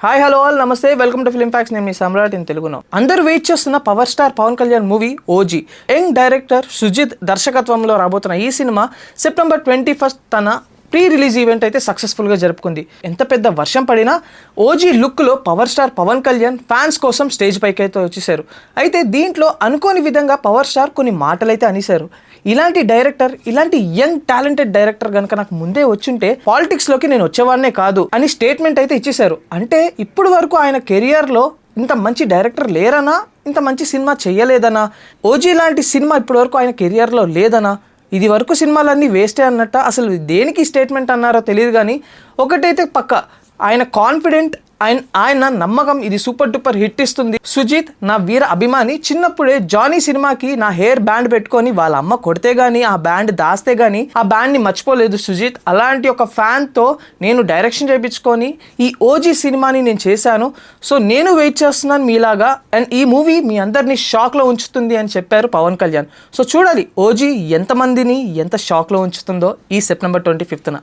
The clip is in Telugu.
హాయ్ హలో ఆల్ నమస్తే వెల్కమ్ టు ఫిలిం ఫ్యాక్స్ నేను మీ సమ్రాట్ ఇన్ తెలుగులో అందరూ వెయిట్ చేస్తున్న power star Pawan Kalyan movie OG young director Sujeeth దర్శకత్వంలో రాబోతున్న ఈ సినిమా సెప్టెంబర్ ట్వంటీ ఫస్ట్ తన ప్రీ రిలీజ్ ఈవెంట్ అయితే సక్సెస్ఫుల్గా జరుపుకుంది. ఎంత పెద్ద వర్షం పడినా ఓజీ లుక్లో power star Pawan Kalyan fans కోసం స్టేజ్ పైకి అయితే వచ్చేసారు. అయితే దీంట్లో అనుకోని విధంగా పవర్ స్టార్ కొన్ని మాటలు అయితే అనేశారు. ఇలాంటి డైరెక్టర్ ఇలాంటి యంగ్ టాలెంటెడ్ డైరెక్టర్ కనుక నాకు ముందే వచ్చుంటే పాలిటిక్స్లోకి నేను వచ్చేవాడినే కాదు అని స్టేట్మెంట్ అయితే ఇచ్చేశారు. అంటే ఇప్పుడు వరకు ఆయన కెరియర్లో ఇంత మంచి డైరెక్టర్ లేరనా? ఇంత మంచి సినిమా చేయలేదనా ఓజీ లాంటి సినిమా ఇప్పటివరకు ఆయన కెరియర్లో లేదనా? ఇది వరకు సినిమాలన్నీ వేస్టే అన్నట్ట. అసలు దేనికి స్టేట్మెంట్ అన్నారో తెలియదు కానీ ఒకటైతే పక్క. ఆయన కాన్ఫిడెంట్ ఆయన ఆయన నమ్మకం ఇది సూపర్ డూపర్ హిట్ ఇస్తుంది. సుజిత్ నా వీర అభిమాని చిన్నప్పుడే జానీ సినిమాకి నా హెయిర్ బ్యాండ్ పెట్టుకొని వాళ్ళ అమ్మ కొడితే గానీ ఆ బ్యాండ్ దాస్తే గానీ ఆ బ్యాండ్ని మర్చిపోలేదు సుజిత్. అలాంటి ఒక ఫ్యాన్తో నేను డైరెక్షన్ చేయించుకొని ఈ ఓజీ సినిమాని నేను చేశాను. సో నేను వెయిట్ చేస్తున్నాను మీలాగా. అండ్ ఈ మూవీ మీ అందరినీ షాక్లో ఉంచుతుంది అని చెప్పారు పవన్ కళ్యాణ్. సో చూడాలి ఓజీ ఎంతమందిని ఎంత షాక్లో ఉంచుతుందో ఈ సెప్టెంబర్ ట్వంటీ ఫిఫ్త్న.